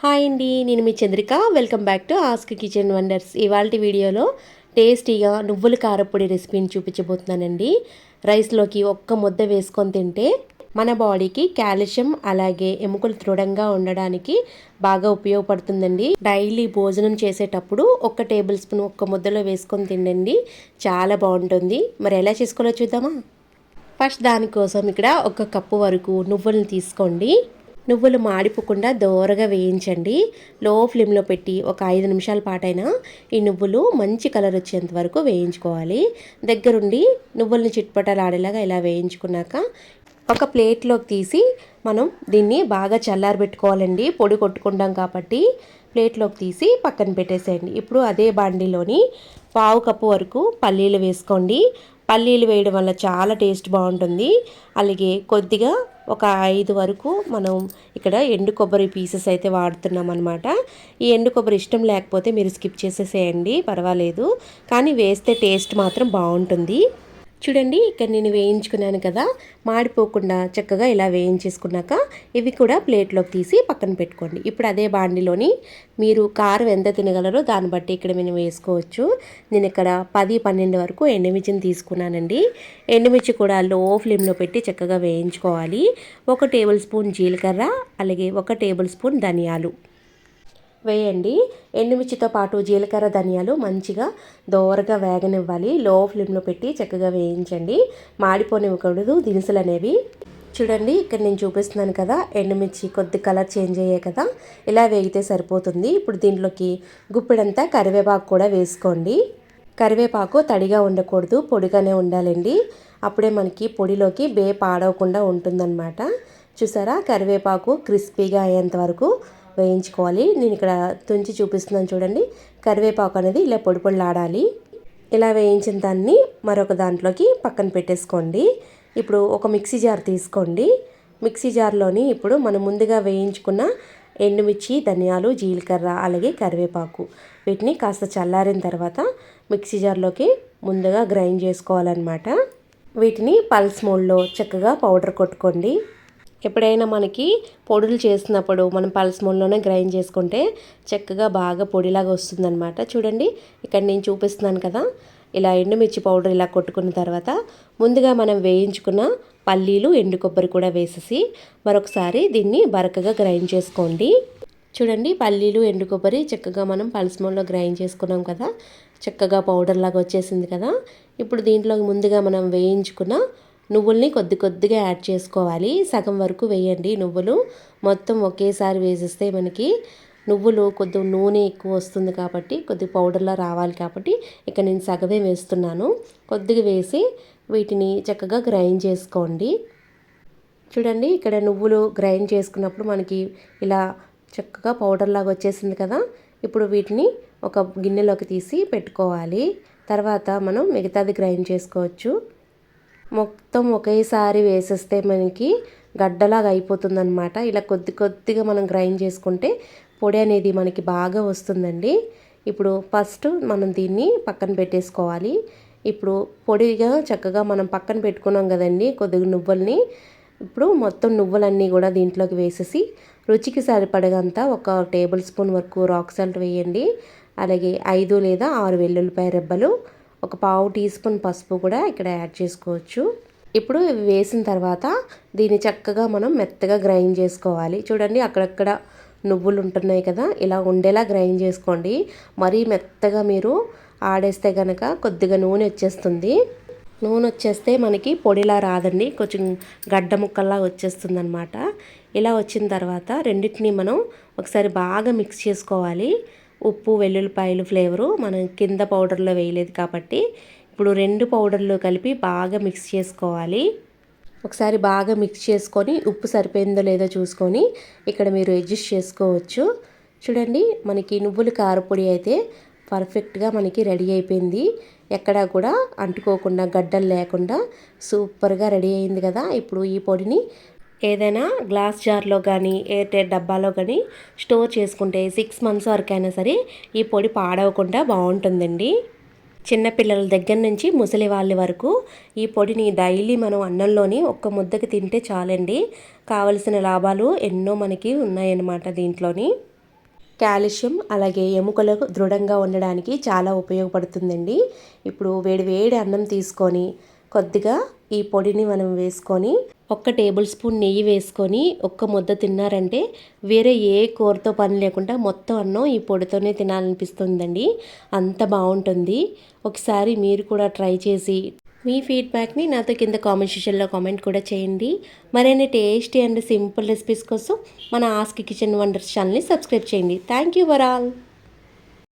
Hi అండి నేను మీ Chandrika. Welcome back to ask kitchen wonders ఇవాళ వీడియోలో టేస్టీగా నువ్వుల కారపొడి రెసిపీని చూపించబోతున్నానండి. రైస్లోకి ఒక్క ముద్ద వేసుకొని తింటే మన బాడీకి కాల్షియం అలాగే ఎముకలు దృఢంగా ఉండడానికి బాగా ఉపయోగపడుతుందండి. డైలీ భోజనం చేసేటప్పుడు ఒక్క టేబుల్ స్పూన్ ఒక్క ముద్దలో వేసుకొని తినండి. చాలా బాగుంటుంది. మరి ఎలా చేసుకోవాలో చూద్దామా? ఫస్ట్ దానికోసం ఇక్కడ ఒక కప్పు వరకు నువ్వులను తీసుకోండి. నువ్వులు మాడిపోకుండా దోరగా వేయించండి. లో ఫ్లేమ్లో పెట్టి ఒక ఐదు నిమిషాల పాటైనా ఈ నువ్వులు మంచి కలర్ వచ్చేంత వరకు వేయించుకోవాలి. దగ్గరుండి నువ్వుల్ని చిట్పటలాడేలాగా ఇలా వేయించుకున్నాక ఒక ప్లేట్లోకి తీసి మనం దీన్ని బాగా చల్లారబెట్టుకోవాలండి. పొడి కొట్టుకుంటాం కాబట్టి ప్లేట్లోకి తీసి పక్కన పెట్టేసేయండి. ఇప్పుడు అదే బాండీలోని పావు కప్పు వరకు పల్లీలు వేసుకోండి. పల్లీలు వేయడం వల్ల చాలా టేస్ట్ బాగుంటుంది. అలాగే కొద్దిగా ఒక ఐదు వరకు మనం ఇక్కడ ఎండు కొబ్బరి పీసెస్ అయితే వాడుతున్నాం అనమాట ఈ ఎండు కొబ్బరి ఇష్టం లేకపోతే మీరు స్కిప్ చేసేసేయండి పర్వాలేదు. కానీ వేస్తే టేస్ట్ మాత్రం బాగుంటుంది. చూడండి ఇక్కడ నేను వేయించుకున్నాను కదా. మాడిపోకుండా చక్కగా ఇలా వేయించేసుకున్నాక ఇవి కూడా ప్లేట్లోకి తీసి పక్కన పెట్టుకోండి. ఇప్పుడు అదే బాండిలోని మీరు కారం ఎంత తినగలరో దాన్ని బట్టి ఇక్కడ మేము వేసుకోవచ్చు. నేను ఇక్కడ పది పన్నెండు వరకు ఎండుమిర్చిని తీసుకున్నానండి. ఎండుమిర్చి కూడా లో ఫ్లేమ్లో పెట్టి చక్కగా వేయించుకోవాలి. ఒక టేబుల్ స్పూన్ జీలకర్ర అలాగే ఒక టేబుల్ స్పూన్ ధనియాలు. వేయండి. ఎండుమిర్చితో పాటు జీలకర్ర ధనియాలు మంచిగా దోరగా వేగనివ్వాలి. లో ఫ్లేమ్లో పెట్టి చక్కగా వేయించండి. మాడిపోనివ్వకూడదు దినుసులు అనేవి చూడండి ఇక్కడ నేను చూపిస్తున్నాను కదా ఎండుమిర్చి కొద్ది కలర్ చేంజ్ అయ్యాయి కదా ఇలా వేగితే సరిపోతుంది. ఇప్పుడు దీంట్లోకి గుప్పిడంతా కరివేపాకు కూడా వేసుకోండి. కరివేపాకు తడిగా ఉండకూడదు పొడిగానే ఉండాలండి. అప్పుడే మనకి పొడిలోకి బే పాడవకుండా ఉంటుందన్నమాట. చూసారా కరివేపాకు క్రిస్పీగా అయ్యేంత వరకు వేయించుకోవాలి. నేను ఇక్కడ తుంచి చూపిస్తున్నాను చూడండి. కరివేపాకు అనేది ఇలా పొడి పొడిలాడాలి. ఇలా వేయించిన దాన్ని మరొక దాంట్లోకి పక్కన పెట్టేసుకోండి. ఇప్పుడు ఒక మిక్సీ జార్ తీసుకోండి. మిక్సీ జార్లోని ఇప్పుడు మనం ముందుగా వేయించుకున్న ఎండుమిర్చి ధనియాలు జీలకర్ర అలాగే కరివేపాకు వీటిని కాస్త చల్లారిన తర్వాత మిక్సీ జార్లోకి ముందుగా గ్రైండ్ చేసుకోవాలన్నమాట. వీటిని పల్స్ మోడ్లో చక్కగా పౌడర్ కొట్టుకోండి. ఎప్పుడైనా మనకి పొడులు చేసినప్పుడు మనం పల్స్ గ్రైండ్ చేసుకుంటే చక్కగా బాగా పొడిలాగా వస్తుందన్నమాట. చూడండి ఇక్కడ నేను చూపిస్తున్నాను కదా ఇలా ఎండుమిర్చి పౌడర్ ఇలా కొట్టుకున్న తర్వాత ముందుగా మనం వేయించుకున్న పల్లీలు ఎండు కొబ్బరి కూడా వేసేసి మరొకసారి దీన్ని బరకగా గ్రైండ్ చేసుకోండి. చూడండి పల్లీలు ఎండు కొబ్బరి చక్కగా మనం పల్స్మోన్లో గ్రైండ్ చేసుకున్నాం కదా చక్కగా పౌడర్ లాగా వచ్చేసింది కదా. ఇప్పుడు దీంట్లో ముందుగా మనం వేయించుకున్న నువ్వుల్ని కొద్ది కొద్దిగా యాడ్ చేసుకోవాలి. సగం వరకు వేయండి నువ్వులు. మొత్తం ఒకేసారి వేసిస్తే మనకి నువ్వులు కొద్ది నూనె ఎక్కువ వస్తుంది కాబట్టి కొద్ది పౌడర్లా రావాలి కాబట్టి ఇక నేను సగమే వేస్తున్నాను. కొద్దిగా వేసి వీటిని చక్కగా గ్రైండ్ చేసుకోండి. చూడండి ఇక్కడ నువ్వులు గ్రైండ్ చేసుకున్నప్పుడు మనకి ఇలా చక్కగా పౌడర్ లాగా వచ్చేసింది కదా. ఇప్పుడు వీటిని ఒక గిన్నెలోకి తీసి పెట్టుకోవాలి. తర్వాత మనం మిగతాది గ్రైండ్ చేసుకోవచ్చు. మొత్తం ఒకేసారి వేసేస్తే మనకి గడ్డలాగా అయిపోతుందన్నమాట. ఇలా కొద్ది కొద్దిగా మనం గ్రైండ్ చేసుకుంటే పొడి అనేది మనకి బాగా వస్తుందండి. ఇప్పుడు ఫస్ట్ మనం దీన్ని పక్కన పెట్టేసుకోవాలి. ఇప్పుడు పొడిగా చక్కగా మనం పక్కన పెట్టుకున్నాం కదండి కొద్దిగా నువ్వుల్ని. ఇప్పుడు మొత్తం నువ్వులన్నీ కూడా దీంట్లోకి వేసేసి రుచికి సరిపడగంత ఒక టేబుల్ స్పూన్ వరకు రాక్ సాల్ట్ వేయండి. అలాగే ఐదు లేదా ఆరు వెల్లుల్లిపాయ రెబ్బలు ఒక పావు టీ స్పూన్ పసుపు కూడా ఇక్కడ యాడ్ చేసుకోవచ్చు. ఇప్పుడు వేసిన తర్వాత దీన్ని చక్కగా మనం మెత్తగా గ్రైండ్ చేసుకోవాలి. చూడండి అక్కడక్కడ నువ్వులు ఉంటున్నాయి కదా ఇలా ఉండేలా గ్రైండ్ చేసుకోండి. మరీ మెత్తగా మీరు ఆడేస్తే కనుక కొద్దిగా నూనె వచ్చేస్తుంది. నూనె వచ్చేస్తే మనకి పొడిలా రాదండి కొంచెం గడ్డ ముక్కల్లా వచ్చేస్తుంది అనమాట ఇలా వచ్చిన తర్వాత రెండింటిని మనం ఒకసారి బాగా మిక్స్ చేసుకోవాలి. ఉప్పు వెల్లుల్లిపాయలు ఫ్లేవరు మనం కింద పౌడర్లో వేయలేదు కాబట్టి ఇప్పుడు రెండు పౌడర్లు కలిపి బాగా మిక్స్ చేసుకోవాలి. ఒకసారి బాగా మిక్స్ చేసుకొని ఉప్పు సరిపోయిందో లేదో చూసుకొని ఇక్కడ మీరు అడ్జస్ట్ చేసుకోవచ్చు. చూడండి మనకి నువ్వుల కారపొడి అయితే పర్ఫెక్ట్గా మనకి రెడీ అయిపోయింది. ఎక్కడా కూడా అంటుకోకుండా గడ్డలు లేకుండా సూపర్గా రెడీ అయింది కదా. ఇప్పుడు ఈ పొడిని ఏదైనా గ్లాస్ జార్లో కానీ ఎయిర్టైట్ డబ్బాలో కానీ స్టోర్ చేసుకుంటే సిక్స్ మంత్స్ వరకైనా సరే ఈ పొడి పాడవకుండా బాగుంటుందండి. చిన్నపిల్లల దగ్గర నుంచి ముసలి వాళ్ళ వరకు ఈ పొడిని డైలీ మనం అన్నంలోని ఒక్క ముద్దకి తింటే చాలండి. కావలసిన లాభాలు ఎన్నో మనకి ఉన్నాయన్నమాట దీంట్లోని. కాల్షియం అలాగే ఎముకలకు దృఢంగా ఉండడానికి చాలా ఉపయోగపడుతుందండి. ఇప్పుడు వేడి వేడి అన్నం తీసుకొని కొద్దిగా ఈ పొడిని మనం వేసుకొని ఒక్క టేబుల్ స్పూన్ నెయ్యి వేసుకొని ఒక్క ముద్ద తిన్నారంటే వేరే ఏ కూరతో పని లేకుండా మొత్తం అన్నం ఈ పొడితోనే తినాలనిపిస్తుందండి. అంత బాగుంటుంది. ఒకసారి మీరు కూడా ట్రై చేసి మీ ఫీడ్బ్యాక్ని నాతో కింద కామెంట్ సెషన్లో కామెంట్ కూడా చేయండి. మరైనా టేస్టీ అండ్ సింపుల్ రెసిపీస్ కోసం మన ఆస్క్ కిచెన్ వండర్స్ ఛానల్ని సబ్స్క్రైబ్ చేయండి. Thank you వరాల్.